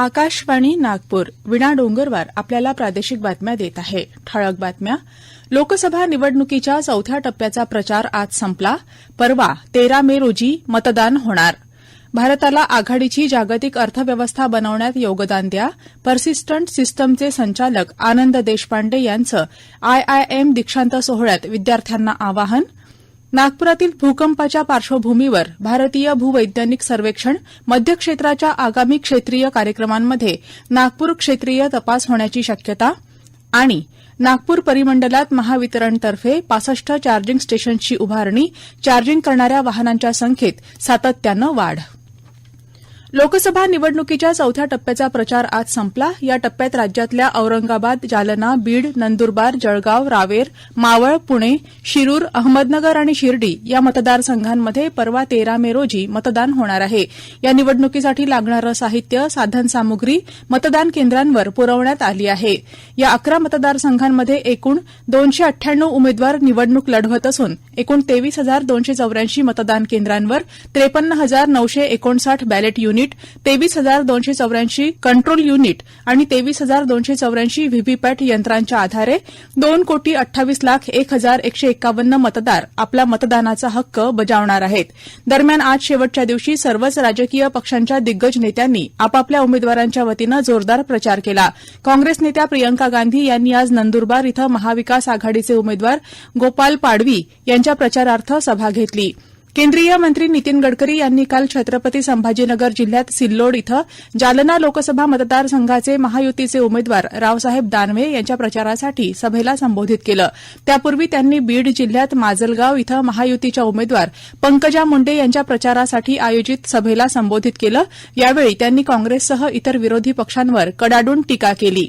आकाशवाणी नागपूर विणा डोंगरवार आपल्याला प्रादेशिक बातम्या देत आहे. ठळक बातम्या. लोकसभा निवडणुकीच्या चौथ्या टप्प्याचा प्रचार आज संपला. परवा तेरा मे रोजी मतदान होणार. भारताला आघाडीची जागतिक अर्थव्यवस्था बनवण्यात योगदान द्या. पर्सिस्टंट सिस्टमचे संचालक आनंद देशपांडे यांचं आयआयएम दीक्षांत सोहळ्यात विद्यार्थ्यांना आवाहन. नागपुरातील भूकंपाच्या पार्श्वभूमीवर भारतीय भूवैज्ञानिक सर्वेक्षण मध्य क्षेत्राच्या आगामी क्षेत्रीय कार्यक्रमांमध्ये नागपूर क्षेत्रीय तपास होण्याची शक्यता आणि नागपूर परिमंडलात महावितरणतर्फे पासष्ट चार्जिंग स्टेशन्सची उभारणी चार्जिंग करणाऱ्या वाहनांच्या संख्येत सातत्यानं वाढ. लोकसभा निवडणुकीच्या चौथ्या टप्प्याचा प्रचार आज संपला. या टप्प्यात राज्यातल्या औरंगाबाद जालना बीड नंदुरबार जळगाव रावेर मावळ पुणे शिरूर अहमदनगर आणि शिर्डी या मतदारसंघांमध्ये परवा तेरा मे रोजी मतदान होणार आहे. या निवडणुकीसाठी लागणारं साहित्य साधनसामुग्री मतदान केंद्रांवर पुरवण्यात आली आहे. या अकरा मतदारसंघांमध्ये एकूण दोनशे अठ्ठ्याण्णव उमेदवार निवडणूक लढवत असून एकूण तेवीस हजार दोनशे चौऱ्याऐंशी मतदान केंद्रांवर त्रेपन्न हजार नऊशे एकोणसाठ बॅलेट युनिट तेवीस हजार दोनशे चौऱ्याऐंशी कंट्रोल युनिट आणि तेवीस हजार दोनशे चौऱ्याऐंशी व्हीव्हीपॅट यंत्रांच्या आधारे दोन कोटी अठ्ठावीस लाख एक हजार एकशे एकावन्न मतदार आपला मतदानाचा हक्क बजावणार आहेत. दरम्यान आज शेवटच्या दिवशी सर्वच राजकीय पक्षांच्या दिग्गज नेत्यांनी आपापल्या उमेदवारांच्या वतीनं जोरदार प्रचार केला. काँग्रेस नेत्या प्रियंका गांधी यांनी आज नंदुरबार इथं महाविकास आघाडीचे उमेदवार गोपाल पाडवी यांच्या प्रचारार्थ सभा घेतली. केंद्रीय मंत्री नितीन गडकरी यांनी काल छत्रपती संभाजीनगर जिल्ह्यात सिल्लोड इथं जालना लोकसभा मतदारसंघाचे महायुतीचे उमेदवार रावसाहेब दानवे यांच्या प्रचारासाठी सभेला संबोधित केलं. त्यापूर्वी त्यांनी बीड जिल्ह्यात माजलगाव इथं महायुतीच्या उमेदवार पंकजा मुंडे यांच्या प्रचारासाठी आयोजित सभेला संबोधित केलं. यावेळी त्यांनी काँग्रेससह इतर विरोधी पक्षांवर कडाडून टीका केली.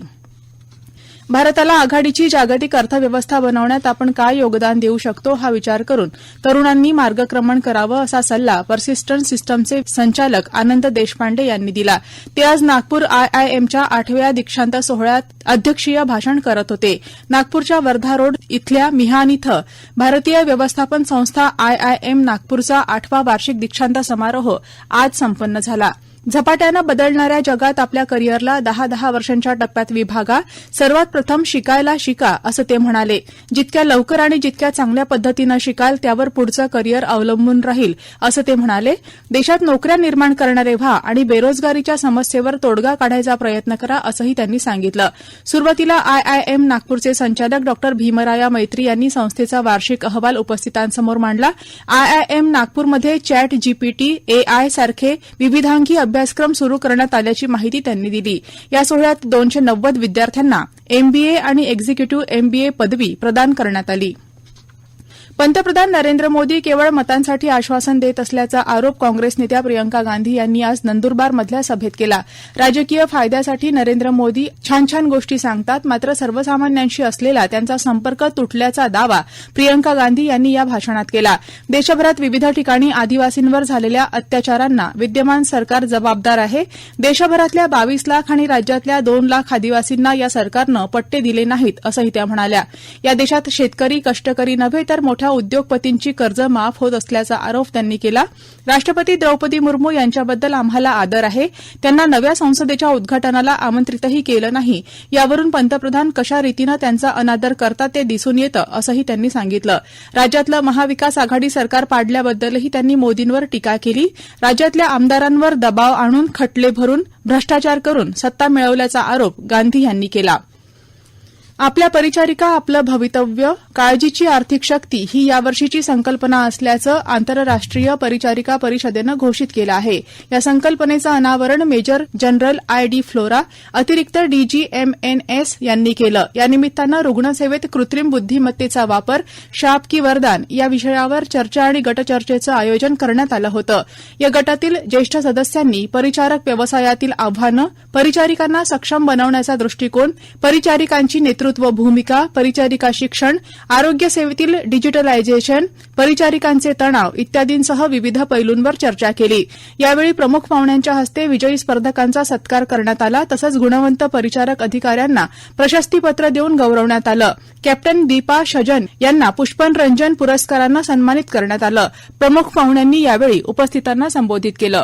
भारताला आघाडीची जागतिक अर्थव्यवस्था बनवण्यात आपण काय योगदान देऊ शकतो हा विचार करून तरुणांनी मार्गक्रमण करावं असा सल्ला पर्सिस्टंट सिस्टमचे संचालक आनंद देशपांडे यांनी दिला. ते आज नागपूर आयआयएमच्या आठव्या दीक्षांत सोहळ्यात अध्यक्षीय भाषण करत होते. नागपूरच्या वर्धा रोड इथल्या मिहान इथं भारतीय व्यवस्थापन संस्था आयआयएम नागपूरचा आठवा वार्षिक दीक्षांत समारोह आज संपन्न झाला. झपाट्यानं बदलणाऱ्या जगात आपल्या करिअरला दहा दहा वर्षांच्या टप्प्यात विभागा सर्वात प्रथम शिकायला शिका असं ते म्हणाले. जितक्या लवकर आणि जितक्या चांगल्या पद्धतीनं शिकाल त्यावर पुढचं करिअर अवलंबून राहील असं ते म्हणाले. देशात नोकऱ्या निर्माण करणारे व्हा आणि बेरोजगारीच्या समस्येवर तोडगा काढायचा प्रयत्न करा असंही त्यांनी सांगितलं. सुरुवातीला आयआयएम नागपूरचे संचालक डॉ. भीमराया मैत्री यांनी संस्थेचा वार्षिक अहवाल उपस्थितांसमोर मांडला. आयआयएम नागपूरमध्ये चॅट जीपीटी एआय सारखे विविधांगी अभ्यासक्रम सुरू करण्यात आल्याची माहिती त्यांनी दिली. या सोहळ्यात दोनशे नव्वद विद्यार्थ्यांना एमबीए आणि एक्झिक्युटिव्ह एमबीए पदवी प्रदान करण्यात आली. पंतप्रधान नरेंद्र मोदी केवळ मतांसाठी आश्वासन देत असल्याचा आरोप काँग्रेस नेत्या प्रियंका गांधी यांनी आज नंदुरबारमधल्या सभेत केला. राजकीय फायद्यासाठी नरेंद्र मोदी छान छान गोष्टी सांगतात मात्र सर्वसामान्यांशी असलेला त्यांचा संपर्क तुटल्याचा दावा प्रियंका गांधी यांनी या भाषणात केला. देशभरात विविध ठिकाणी आदिवासींवर झालेल्या अत्याचारांना विद्यमान सरकार जबाबदार आहे. देशभरातल्या बावीस लाख आणि राज्यातल्या दोन लाख आदिवासींना या सरकारनं पट्टे दिले नाहीत असंही त्या म्हणाल्या. या देशात शेतकरी कष्टकरी नव्हे तर मोठ्या उद्योगपतींची कर्ज माफ होत असल्याचा आरोप त्यांनी केला. राष्ट्रपती द्रौपदी मुर्मू यांच्याबद्दल आम्हाला आदर आहे. त्यांना नव्या संसदेच्या उद्घाटनाला आमंत्रितही केलं नाही. यावरून पंतप्रधान कशा रीतीनं त्यांचा अनादर करतात ते दिसून येतं असंही त्यांनी सांगितलं. राज्यातलं महाविकास आघाडी सरकार पाडल्याबद्दलही त्यांनी मोदींवर टीका केली. राज्यातल्या आमदारांवर दबाव आणून खटले भरून भ्रष्टाचार करून सत्ता मिळवल्याचा आरोप गांधी यांनी केला. आपल्या परिचारिका आपलं भवितव्य काळजीची आर्थिक शक्ती ही यावर्षीची संकल्पना असल्याचं आंतरराष्ट्रीय परिचारिका परिषदेनं घोषित केलं आहे. या संकल्पनेचं अनावरण major general I D Flora अतिरिक्त डीजीएमएनएस यांनी केलं. या निमित्तानं रुग्णसेवेत कृत्रिम बुद्धिमत्तेचा वापर शाप की वरदान या विषयावर चर्चा आणि गटचर्चेचं आयोजन करण्यात आलं होतं. या गटातील ज्येष्ठ सदस्यांनी परिचारक व्यवसायातील आव्हानं परिचारिकांना सक्षम बनवण्याचा दृष्टिकोन परिचारिकांची नेतृत्व भूमिका परिचारिका शिक्षण आरोग्य सेवेतील डिजिटलायझेशन परिचारिकांचे तणाव इत्यादींसह विविध पैलूंवर चर्चा केली. यावेळी प्रमुख पाहुण्यांच्या हस्ते विजयी स्पर्धकांचा सत्कार करण्यात आला तसंच गुणवंत परिचारक अधिकाऱ्यांना प्रशस्तीपत्र देऊन गौरवण्यात आलं. कॅप्टन दीपा शजन यांना पुष्पन रंजन पुरस्कारानं सन्मानित करण्यात आलं. प्रमुख पाहुण्यांनी यावेळी उपस्थितांना संबोधित केलं.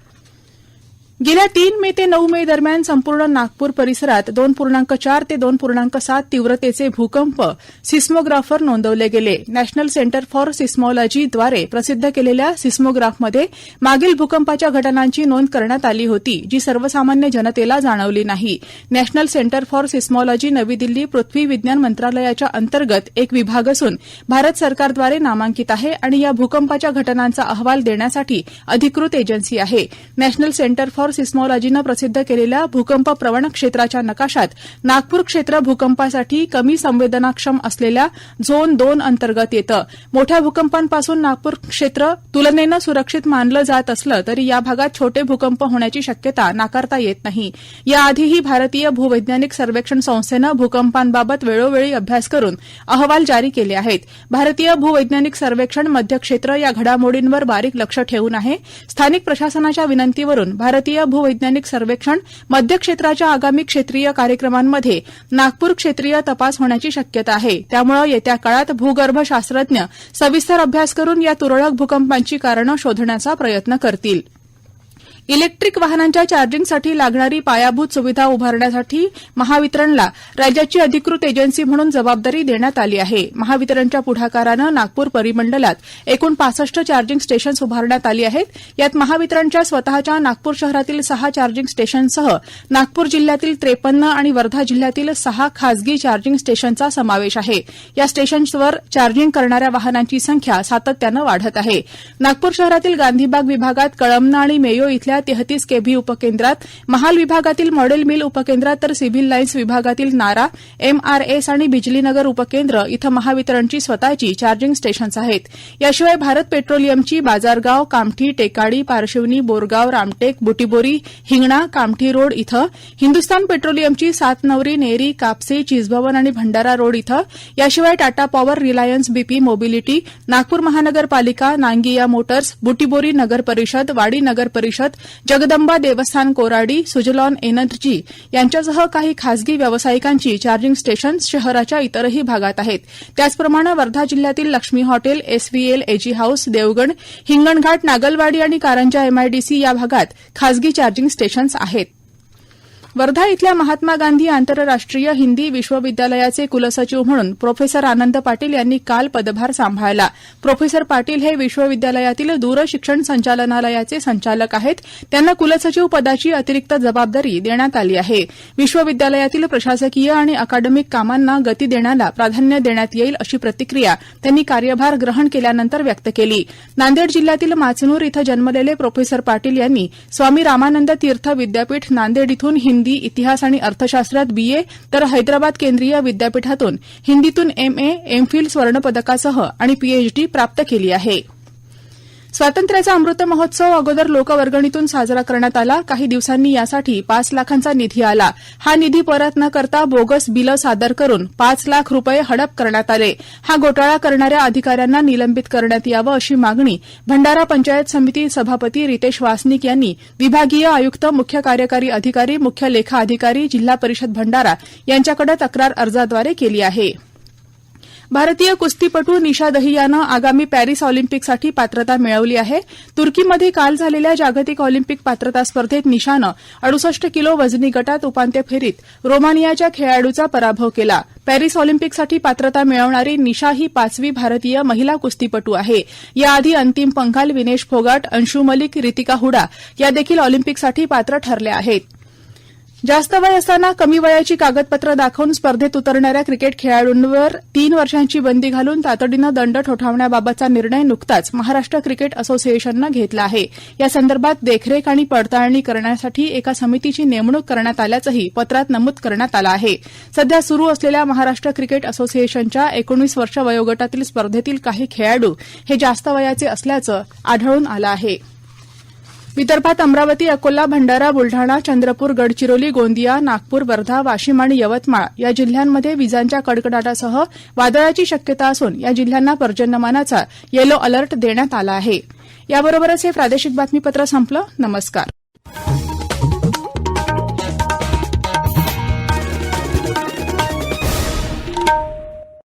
गेल्या तीन मे ते नऊ मे दरम्यान संपूर्ण नागपूर परिसरात दोन पूर्णांक चार ते दोन पूर्णांक सात तीव्रतेचे भूकंप सिस्मोग्राफर नोंदवले गेले. नॅशनल सेंटर फॉर सिस्मॉलॉजीद्वारे प्रसिद्ध केलेल्या सिस्मोग्राफमध्ये मागील भूकंपाच्या घटनांची नोंद करण्यात आली होती जी सर्वसामान्य जनतेला जाणवली नाही. नॅशनल सेंटर फॉर सिस्मॉलॉजी नवी दिल्ली पृथ्वी विज्ञान मंत्रालयाच्या अंतर्गत एक विभाग असून भारत सरकारद्वारे नामांकित आहे आणि या भूकंपाच्या घटनांचा अहवाल देण्यासाठी अधिकृत एजन्सी आहे. नॅशनल सेंटर फॉर सिस्मॉलॉजीनं प्रसिद्ध केलेल्या भूकंप प्रवण क्षेत्राच्या नकाशात नागपूर क्षेत्र भूकंपासाठी कमी संवेदनाक्षम असलेल्या झोन दोन अंतर्गत येतं. मोठ्या भूकंपांपासून नागपूर क्षेत्र तुलनेनं सुरक्षित मानलं जात असलं तरी या भागात छोटे भूकंप होण्याची शक्यता नाकारता येत नाही. याआधीही भारतीय भूवैज्ञानिक सर्वेक्षण संस्थेनं भूकंपांबाबत वेळोवेळी अभ्यास करून अहवाल जारी केले आहेत. भारतीय भूवैज्ञानिक सर्वेक्षण मध्य क्षेत्र या घडामोडींवर बारीक लक्ष ठेवून आहे. स्थानिक प्रशासनाच्या विनंतीवरून भारतीय भूवैज्ञानिक सर्वेक्षण मध्य क्षेत्राच्या आगामी क्षेत्रीय कार्यक्रमांमध्ये नागपूर क्षेत्रीय तपास होण्याची शक्यता आहे. त्यामुळे येत्या काळात भूगर्भ शास्त्रज्ञ सविस्तर अभ्यास करून या तुरळक भूकंपांची कारणं शोधण्याचा प्रयत्न करतील. इलेक्ट्रिक वाहनांच्या चार्जिंगसाठी लागणारी पायाभूत सुविधा उभारण्यासाठी महावितरणला राज्याची अधिकृत एजन्सी म्हणून जबाबदारी देण्यात आली आहे. महावितरणच्या पुढाकारानं नागपूर परिमंडलात एकूण पासष्ट चार्जिंग स्टेशन्स उभारण्यात आली आहेत. यात महावितरणच्या स्वतःच्या नागपूर शहरातील सहा चार्जिंग स्टेशनसह नागपूर जिल्ह्यातील त्रेपन्न आणि वर्धा जिल्ह्यातील सहा खासगी चार्जिंग स्टेशनचा समावेश आहे. या स्टेशन्सवर चार्जिंग करणाऱ्या वाहनांची संख्या सातत्यानं वाढत आहे. नागपूर शहरातील गांधीबाग विभागात कळमना आणि मेयो इथल्या तेहतीस केव्ही उपकेंद्रात महाल विभागातील मॉडेल मिल उपकेंद्रात तर सिव्हिल लाईन्स विभागातील नारा एमआरएस आणि बिजलीनगर उपकेंद्र इथं महावितरणची स्वतःची चार्जिंग स्टेशन्स आहेत. याशिवाय भारत पेट्रोलियमची बाजारगाव कामठी टेकाडी पारशिवनी बोरगाव रामटेक बुटीबोरी हिंगणा कामठी रोड इथं हिंदुस्तान पेट्रोलियमची सातनवरी नेरी कापसे चिजभवन आणि भंडारा रोड इथं याशिवाय Tata power Reliance BP mobility Nagpur महानगरपालिका नांगिया मोटर्स बुटीबोरी नगर परिषद वाडी नगर परिषद जगदंबा देवस्थान कोराडी सुजलॉन एनर्जी यांच्यासह काही खासगी व्यावसायिकांची चार्जिंग स्टेशन्स शहराच्या इतरही भागात आहेत. त्याचप्रमाणे वर्धा जिल्ह्यातील Laxmi hotel SVL AG house Devgan Hinganghat Nagalwadi आणि कारंजा एमआयडीसी या भागात खासगी चार्जिंग स्टेशन्स आहेत. वर्धा इथल्या महात्मा गांधी आंतरराष्ट्रीय हिंदी विश्वविद्यालयाचे कुलसचिव म्हणून प्रोफेसर आनंद पाटील यांनी काल पदभार सांभाळला. प्रोफेसर पाटील हे विश्वविद्यालयातील दूरशिक्षण संचालनालयाचे संचालक आहेत. त्यांना कुलसचिव पदाची अतिरिक्त जबाबदारी देण्यात आली आहे. विश्वविद्यालयातील प्रशासकीय आणि अकादमिक कामांना गती देण्याला प्राधान्य देण्यात येईल अशी प्रतिक्रिया त्यांनी कार्यभार ग्रहण केल्यानंतर व्यक्त केली. नांदेड जिल्ह्यातील माचनूर इथं जन्मलेले प्रोफेसर पाटील यांनी स्वामी रामानंद तीर्थ विद्यापीठ नांदेड इथून हिंदी इतिहास आणि अर्थशास्त्रात बीए तर हैदराबाद केंद्रीय विद्यापीठातून हिंदीतून एमए एमफिल स्वर्णपदकासह आणि पीएचडी प्राप्त केली आहे. स्वातंत्र्याचा अमृत महोत्सव अगोदर लोकवर्गणीतून साजरा करण्यात आला. काही दिवसांनी यासाठी पाच लाखांचा निधी आला. हा निधी परत न करता बोगस बिलं सादर करून पाच लाख रुपये हडप करण्यात आले. हा घोटाळा करणाऱ्या अधिकाऱ्यांना निलंबित करण्यात यावं अशी मागणी भंडारा पंचायत समिती सभापती रितेश वासनिक यांनी विभागीय आयुक्त मुख्य कार्यकारी अधिकारी मुख्य लेखा अधिकारी जिल्हा परिषद भंडारा यांच्याकडे तक्रार अर्जाद्वारे केली आहे. भारतीय कुस्तीपटू निशा दहियानं आगामी पॅरिस ऑलिम्पिकसाठी पात्रता मिळवली आहे. तुर्कीमध्ये काल झालेल्या जागतिक ऑलिम्पिक पात्रता स्पर्धेत निशानं अडुसष्ट किलो वजनी गटात उपांत्य फेरीत रोमानियाच्या खेळाडूचा पराभव केला. पॅरिस ऑलिम्पिकसाठी पात्रता मिळवणारी निशा ही पाचवी भारतीय महिला कुस्तीपटू आहे. याआधी अंतिम पंघाल विनेश फोगाट अंशू मलिक रितिका हुडा या देखील ऑलिम्पिकसाठी पात्र ठरल्या आहेत. जास्त वय असताना कमी वयाची कागदपत्र दाखवून स्पर्धेत उतरणाऱ्या क्रिकेट खेळाडूंवर तीन वर्षांची बंदी घालून तातडीनं दंड ठोठावण्याबाबतचा निर्णय नुकताच महाराष्ट्र क्रिकेट असोसिएशननं घेतला आहे. यासंदर्भात देखरेख आणि पडताळणी करण्यासाठी एका समितीची नेमणूक करण्यात आल्याचंही पत्रात नमूद करण्यात आलं आहे. सध्या सुरू असलेल्या महाराष्ट्र क्रिकेट असोसिएशनच्या एकोणीस वर्ष वयोगटातील स्पर्धेतील काही खेळाडू हे जास्त वयाचे असल्याचं आढळून आलं आहे. विदर्भात अमरावती अकोला भंडारा बुलढाणा चंद्रपूर गडचिरोली गोंदिया नागपूर वर्धा वाशिम आणि यवतमाळ या जिल्ह्यांमध्ये विजांच्या कडकडाटासह वादळाची शक्यता असून या जिल्ह्यांना पर्जन्यमानाचा येलो अलर्ट देण्यात आला आहे. याबरोबरच हे प्रादेशिक बातमीपत्र संपलं. नमस्कार.